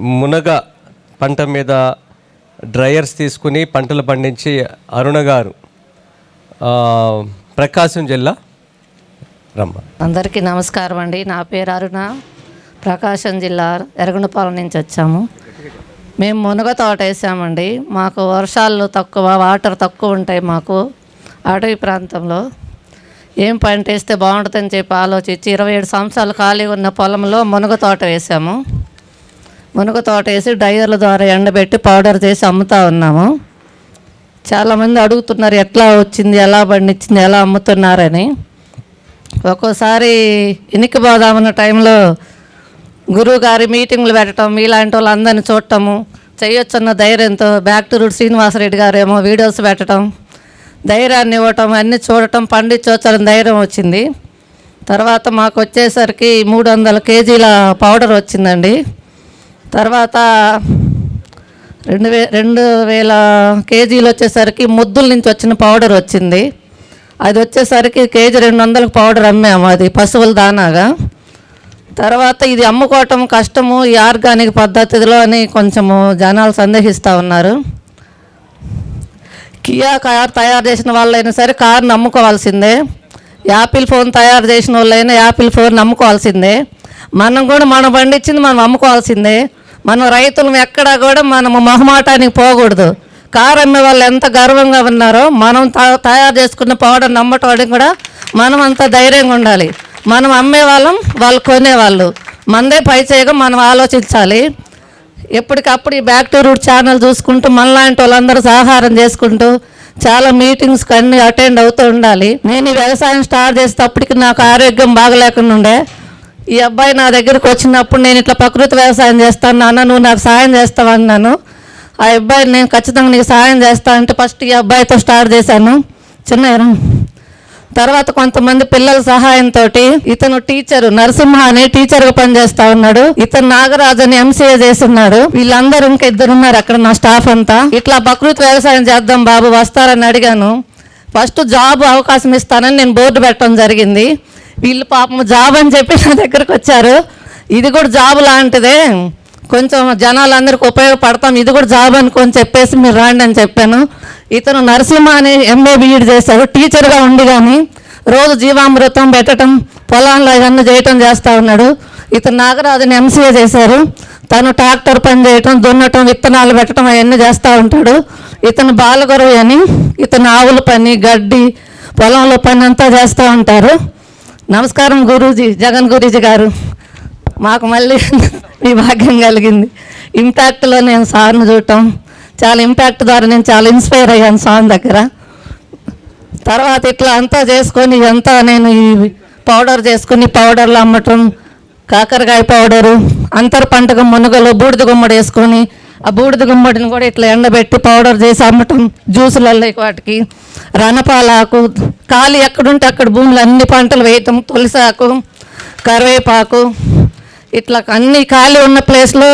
మునగ పంట మీద డ్రయర్స్ తీసుకుని పంటలు పండించి అరుణ గారు ప్రకాశం జిల్లా రమ్మ. అందరికీ నమస్కారం అండి. నా పేరు అరుణ. ప్రకాశం జిల్లా ఎరగనపాలెం నుంచి వచ్చాము. మేము మునగ తోట వేసామండి. మాకు వర్షాలు తక్కువ వాటర్ తక్కువ ఉంటాయి మాకు అటవీ ప్రాంతంలో. ఏం పంట వేస్తే బాగుంటుందని చెప్పి ఆలోచించి ఇరవై ఏడు సంవత్సరాలు ఖాళీ ఉన్న పొలంలో మునగ తోట వేసాము. మునగ తోట వేసి డైవర్ల ద్వారా ఎండబెట్టి పౌడర్ చేసి అమ్ముతా ఉన్నాము. చాలామంది అడుగుతున్నారు ఎట్లా వచ్చింది ఎలా పండించింది ఎలా అమ్ముతున్నారని. ఒక్కోసారి ఇనికిపోదామన్న టైంలో గురువు గారి మీటింగ్లు పెట్టడం మీలాంటి వాళ్ళందరినీ చూడటము చేయొచ్చన్న ధైర్యంతో బ్యాక్ టు రూట్ శ్రీనివాసరెడ్డి గారు ఏమో వీడియోస్ పెట్టడం ధైర్యాన్ని ఇవ్వటం అన్నీ చూడటం పండించవచ్చని ధైర్యం వచ్చింది. తర్వాత మాకు వచ్చేసరికి మూడు వందల కేజీల పౌడర్ వచ్చిందండి. తర్వాత రెండు వే రెండు వేల కేజీలు వచ్చేసరికి ముద్దుల నుంచి వచ్చిన పౌడర్ వచ్చింది. అది వచ్చేసరికి కేజీ రెండు వందలకు పౌడర్ అమ్మాము అది పశువుల దానాగా తర్వాత ఇది అమ్ముకోవటం కష్టము ఈ ఆర్గానిక్ పద్ధతిలో అని కొంచెము జనాలు సందేహిస్తూ ఉన్నారు. కియా కార్ తయారు చేసిన వాళ్ళైనా సరే కార్ని అమ్ముకోవాల్సిందే. యాపిల్ ఫోన్ తయారు చేసిన వాళ్ళైనా యాపిల్ ఫోన్ అమ్ముకోవాల్సిందే. మనం కూడా మనం పండించింది మనం అమ్ముకోవాల్సిందే. మనం రైతులం ఎక్కడా కూడా మనము మొహమాటానికి పోకూడదు. కారు అమ్మే వాళ్ళు ఎంత గర్వంగా ఉన్నారో మనం తయారు చేసుకున్న పౌడర్ నమ్మటం కూడా మనం అంత ధైర్యంగా ఉండాలి. మనం అమ్మే వాళ్ళం వాళ్ళు కొనేవాళ్ళు. మనదే పై చేయగా మనం ఆలోచించాలి. ఎప్పటికప్పుడు ఈ బ్యాక్ టు రూట్ ఛానల్ చూసుకుంటూ మనలాంటి వాళ్ళందరూ సహకారం చేసుకుంటూ చాలా మీటింగ్స్ అన్నీ అటెండ్ అవుతూ ఉండాలి. నేను ఈ వ్యవసాయం స్టార్ట్ చేసేటప్పటికి నాకు ఆరోగ్యం బాగలేకుండా ఉండే. ఈ అబ్బాయి నా దగ్గరికి వచ్చినప్పుడు నేను ఇట్లా ప్రకృతి వ్యవసాయం చేస్తాను నాన్న నువ్వు నాకు సాయం చేస్తావు అన్నాను. ఆ అబ్బాయి నేను ఖచ్చితంగా నీకు సాయం చేస్తా అంటే ఫస్ట్ ఈ అబ్బాయితో స్టార్ట్ చేశాను. చిన్న తర్వాత కొంతమంది పిల్లల సహాయంతో ఇతను టీచర్ నరసింహ అనే టీచర్గా పనిచేస్తా ఉన్నాడు. ఇతను నాగరాజు అని ఎంసీఏ చేస్తున్నాడు. వీళ్ళందరూ ఇంకా ఇద్దరు ఉన్నారు అక్కడ నా స్టాఫ్ అంతా. ఇట్లా ప్రకృతి వ్యవసాయం చేద్దాం బాబు వస్తారని అడిగాను. ఫస్ట్ జాబ్ అవకాశం ఇస్తానని నేను బోర్డు పెట్టడం జరిగింది. వీళ్ళు పాపం జాబ్ అని చెప్పి నా దగ్గరకు వచ్చారు. ఇది కూడా జాబ్ లాంటిదే. కొంచెం జనాలందరికీ ఉపయోగపడతాం. ఇది కూడా జాబ్ అనుకొని చెప్పేసి మీరు రాండి అని చెప్పాను. ఇతను నరసింహ అని ఎంఏ బీఈడి చేశారు. టీచర్గా ఉండి కానీ రోజు జీవామృతం పెట్టడం పొలాల్లో ఇవన్నీ చేయటం చేస్తూ ఉన్నాడు. ఇతను నాగరాజుని ఎంసీఏ చేశారు. తను ట్రాక్టర్ పని చేయటం దున్నటం విత్తనాలు పెట్టడం అవన్నీ చేస్తూ ఉంటాడు. ఇతను బాలగురవి అని ఇతను ఆవుల పని గడ్డి పొలంలో పని అంతా చేస్తూ ఉంటారు. నమస్కారం గురూజీ జగన్ గురూజీ గారు. మాకు మళ్ళీ ఈ భాగ్యం కలిగింది. ఇంపాక్ట్లో నేను సార్ని చూడటం చాలా ఇంపాక్ట్ ద్వారా నేను చాలా ఇన్స్పైర్ అయ్యాను సార్ దగ్గర. తర్వాత ఇట్లా అంతా చేసుకొని అంతా నేను ఈ పౌడర్ చేసుకుని పౌడర్లు అమ్మటం కాకరకాయ పౌడరు అంతర పంటకు మునుగలు బూడిద గుమ్మడి వేసుకొని ఆ బూడిద గుమ్మడిని కూడా ఇట్లా ఎండబెట్టి పౌడర్ చేసి అమ్మటం జ్యూసులలో వాటికి. రణపాలాకు ఖాళీ ఎక్కడుంటే అక్కడ భూములు అన్ని పంటలు వేయటం తులసాకు కరివేపాకు ఇట్లా అన్ని ఖాళీ ఉన్న ప్లేస్లో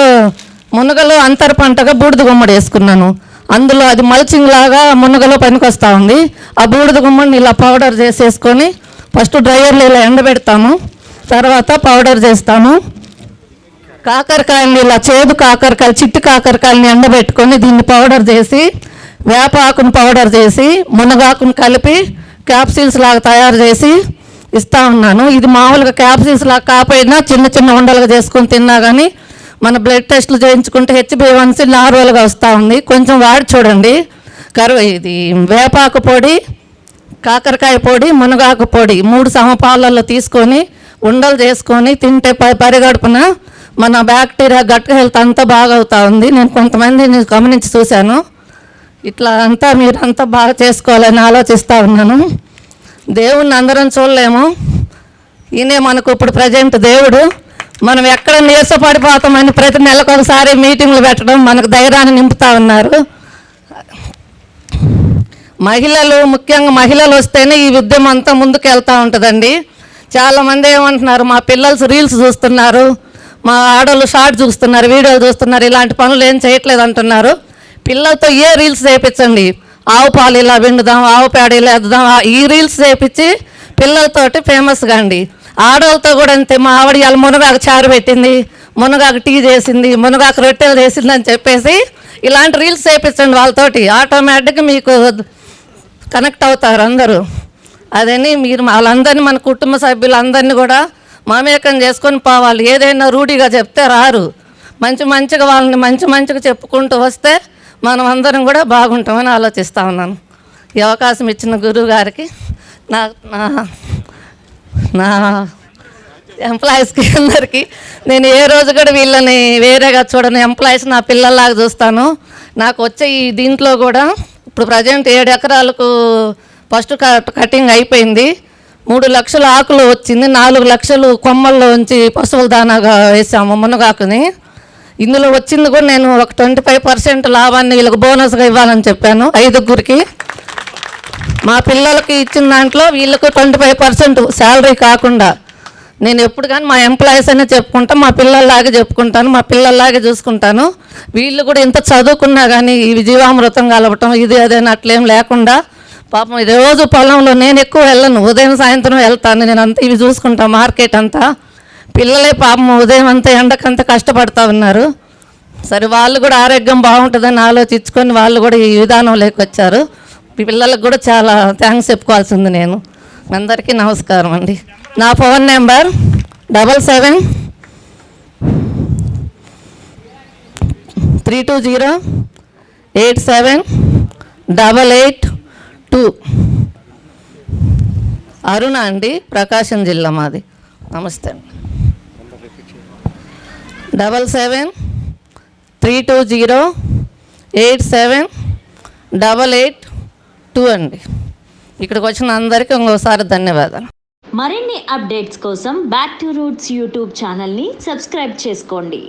మునగలు అంతర పంటగా బూడిద గుమ్మడి వేసుకున్నాను. అందులో అది మల్చింగ్ లాగా మునగలో పనికొస్తూ ఉంది. ఆ బూడిద గుమ్మడిని ఇలా పౌడర్ చేసేసుకొని ఫస్ట్ డ్రైయర్లో ఇలా ఎండబెడతాము తర్వాత పౌడర్ చేస్తాము కాకరకాయని ఇలా చేదు కాకరకాయలు చిట్టి కాకరకాయలని ఎండబెట్టుకొని దీన్ని పౌడర్ చేసి వేపాకుని పౌడర్ చేసి మునగాకుని కలిపి క్యాప్సిల్స్ లాగా తయారు చేసి ఇస్తూ ఉన్నాను. ఇది మామూలుగా క్యాప్సిల్స్ లాగా కాకపోయినా చిన్న చిన్న ఉండలుగా చేసుకొని తిన్నా కానీ మన బ్లడ్ టెస్ట్లు చేయించుకుంటే హెచ్బివన్సీ నార్మల్గా వస్తూ ఉంది. కొంచెం వాడి చూడండి. కరువు ఇది. వేపాకు పొడి కాకరకాయ పొడి మునగాకు పొడి మూడు సమపాలల్లో తీసుకొని ఉండలు చేసుకొని తింటే పరిగడుపున మన బ్యాక్టీరియా గట్ హెల్త్ అంతా బాగా అవుతా ఉంది. నేను కొంతమందిని గమనించి చూశాను. ఇట్లా అంతా మీరంతా బాగా చేసుకోవాలని ఆలోచిస్తూ ఉన్నాను. దేవుణ్ణి అందరం చూడలేము. ఈయనే మనకు ఇప్పుడు ప్రజెంట్ దేవుడు. మనం ఎక్కడ నీరసపడిపోతామని ప్రతి నెలకు ఒకసారి మీటింగ్లు పెట్టడం మనకు ధైర్యాన్ని నింపుతా ఉన్నారు. మహిళలు ముఖ్యంగా మహిళలు వస్తేనే ఈ ఉద్యమం అంతా ముందుకు వెళ్తూ ఉంటుందండి. చాలామంది ఏమంటున్నారు మా పిల్లలు రీల్స్ చూస్తున్నారు. మా ఆడవాళ్ళు షార్ట్ చూస్తున్నారు వీడియోలు చూస్తున్నారు ఇలాంటి పనులు ఏం చేయట్లేదు అంటున్నారు. పిల్లలతో ఏ రీల్స్ చేయించండి ఆవు పాలు ఇలా పిండుదాం ఆవు పేడ ఇలా వేద్దాం ఈ రీల్స్ చేయించి పిల్లలతోటి ఫేమస్ కాండి ఆడవాళ్ళతో కూడా అంతే మా ఆవిడ ఇలా మునగాకు చారు పెట్టింది మునగాకు టీ చేసింది మునగాకు రొట్టెలు చేసింది అని చెప్పేసి ఇలాంటి రీల్స్ చేయించండి వాళ్ళతోటి. ఆటోమేటిక్గా మీకు కనెక్ట్ అవుతారు అందరూ. అదని మీరు వాళ్ళందరినీ మన కుటుంబ సభ్యులందరినీ కూడా మమేకం చేసుకొని పోవాలి. ఏదైనా రూఢిగా చెప్తే రారు. మంచి మంచిగా వాళ్ళని మంచి మంచిగా చెప్పుకుంటూ వస్తే మనం అందరం కూడా బాగుంటామని ఆలోచిస్తా ఉన్నాను. ఈ అవకాశం ఇచ్చిన గురువు గారికి నా నా నా ఎంప్లాయీస్కి అందరికీ నేను ఏ రోజు కూడా వీళ్ళని వేరేగా చూడను. ఎంప్లాయీస్ నా పిల్లల్లాగా చూస్తాను. నాకు వచ్చే ఈ దీంట్లో కూడా ఇప్పుడు ప్రజెంట్ ఏడు ఎకరాలకు ఫస్ట్ కటింగ్ అయిపోయింది. మూడు లక్షల ఆకులు వచ్చింది నాలుగు లక్షలు కొమ్మల్లో ఉంచి పశువుల దానాగా వేసాము మునగాకుని. ఇందులో వచ్చింది కూడా నేను ఒక ట్వంటీ ఫైవ్ పర్సెంట్ లాభాన్ని వీళ్ళకి బోనస్గా ఇవ్వాలని చెప్పాను ఐదుగురికి. మా పిల్లలకి ఇచ్చిన దాంట్లో వీళ్ళకు ట్వంటీ ఫైవ్ పర్సెంట్ శాలరీ కాకుండా నేను ఎప్పుడు కానీ మా ఎంప్లాయీస్ అనే చెప్పుకుంటా మా పిల్లల్లాగే చెప్పుకుంటాను మా పిల్లల్లాగే చూసుకుంటాను. వీళ్ళు కూడా ఇంత చదువుకున్నా కానీ ఈ జీవామృతం కలపటం ఇది అదేనట్లేం లేకుండా పాపం ఈ రోజు పొలంలో నేను ఎక్కువ వెళ్ళను. ఉదయం సాయంత్రం వెళ్తాను. నేను అంతా ఇవి చూసుకుంటా. మార్కెట్ అంతా. పిల్లలే పాపం ఉదయం అంతా ఎండకంతా కష్టపడతా ఉన్నారు. సరే వాళ్ళు కూడా ఆరోగ్యం బాగుంటుందని ఆలోచించుకొని వాళ్ళు కూడా ఈ విధానంలోకి వచ్చారు. పిల్లలకు కూడా చాలా థ్యాంక్స్ చెప్పుకోవాల్సింది నేను. అందరికీ నమస్కారం అండి. నా phone number double seven three two zero eight seven double eight two Aruna అండి ప్రకాశం జిల్లా మాది. నమస్తే అండి. Double seven three two zero eight seven double eight two అండి. ఇక్కడికి వచ్చిన అందరికీ ఇంకోసారి ధన్యవాదాలు. మరిన్ని అప్డేట్స్ కోసం బ్యాక్ టు రూట్స్ యూట్యూబ్ ఛానల్ని సబ్స్క్రైబ్ చేసుకోండి.